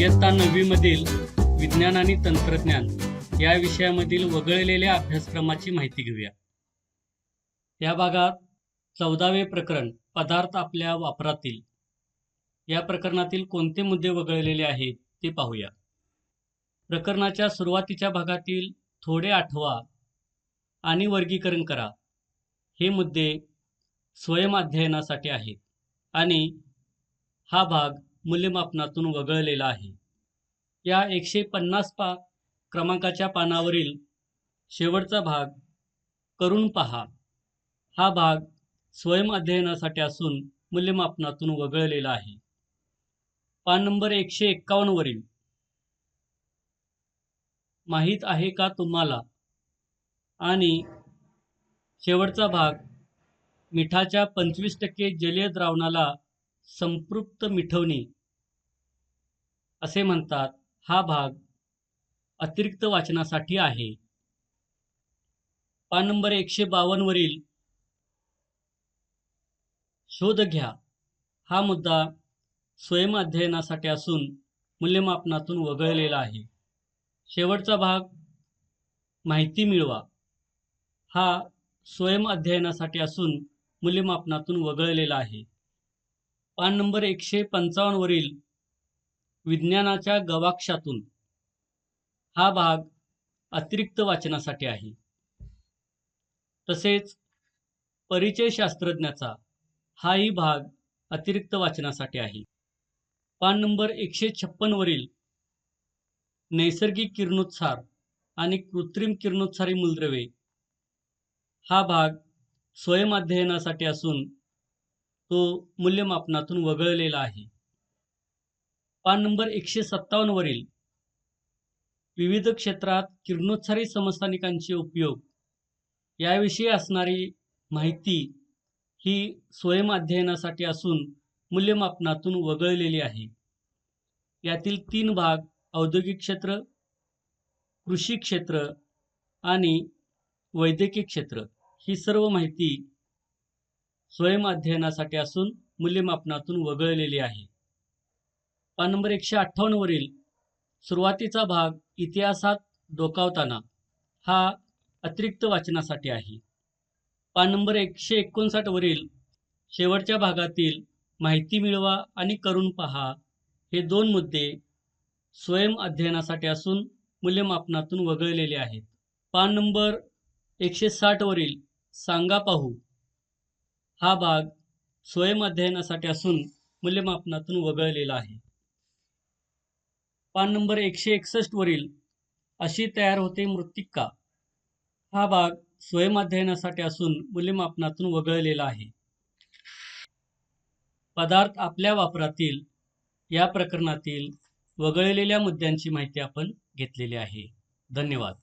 इयत्ता नववीमधील विज्ञान आणि तंत्रज्ञान या विषयामधील वगळलेल्या अभ्यासक्रमाची माहिती घेऊया. या भागात चौदावे प्रकरण पदार्थ आपल्या वापरातील. या प्रकरणातील कोणते मुद्दे वगळलेले आहेत ते पाहूया. प्रकरणाच्या सुरुवातीच्या भागातील थोडे आठवा आणि वर्गीकरण करा. हे मुद्दे स्वयं अध्ययनासाठी आहेत आणि हा भाग मूल्यमापनातून वगळलेला आहे. या एकशे पन्नास पा क्रमांकाच्या पानावरील शेवटचा भाग करून पहा. हा भाग स्वयंअध्ययनासाठी असून मूल्यमापनातून वगळलेला आहे. पान नंबर एकशे एक्कावन्नवरील माहीत आहे का तुम्हाला? आणि शेवटचा भाग मिठाच्या पंचवीस टक्के जलीय द्रावणाला संपृक्त मिठवणी असे म्हणतात हा भाग अतिरिक्त वाचनासाठी आहे. पान नंबर एकशे बावन्नवरील शोध घ्या. हा मुद्दा स्वयं अध्ययनासाठी असून मूल्यमापनातून वगळलेला आहे. शेवटचा भाग माहिती मिळवा. हा स्वयं अध्ययनासाठी असून मूल्यमापनातून वगळलेला आहे. पान नंबर एकशे पंचावन्नवरील विज्ञानाच्या गवाक्षातून हा भाग अतिरिक्त वाचनासाठी आहे. तसेच परिचय शास्त्रज्ञाचा हाही भाग अतिरिक्त वाचनासाठी आहे. पान नंबर एकशे छप्पनवरील नैसर्गिक किरणोत्सार आणि कृत्रिम किरणोत्सारी मूलद्रव्ये हा भाग स्वयं अध्ययनासाठी असून तो मूल्यमापनातून वगळलेला आहे. पान नंबर एकशे सत्तावन्नवरील विविध क्षेत्रात किरणोत्सारी समस्थानिकांचे उपयोग. याविषयी असणारी माहिती ही स्वयं अध्ययनासाठी असून मूल्यमापनातून वगळलेली आहे. यातील तीन भाग औद्योगिक क्षेत्र कृषी क्षेत्र आणि वैद्यकीय क्षेत्र. ही सर्व माहिती स्वयं अध्ययनासाठी असून मूल्यमापनातून वगळलेली आहे. पान नंबर एकशे अठ्ठावन्नवरील सुरुवातीचा भाग इतिहासात डोकावताना हा अतिरिक्त वाचनासाठी आहे. पान नंबर एकशे एकोणसाठवरील शेवटच्या भागातील माहिती मिळवा आणि करून पहा हे दोन मुद्दे स्वयं अध्ययनासाठी असून मूल्यमापनातून वगळलेले आहेत. पान नंबर एकशे साठवरील सांगा पाहू हा भाग स्वयंअध्ययनासाठी असून मूल्यमापनातून वगळलेला आहे. पान नंबर एकशे एकसष्टवरील अशी तयार होते मृत्तिका हा भाग स्वयंअध्ययनासाठी असून मूल्यमापनातून वगळलेला आहे. पदार्थ आपल्या वापरातील या प्रकरणातील वगळलेल्या मुद्द्यांची माहिती आपण घेतलेली आहे. धन्यवाद.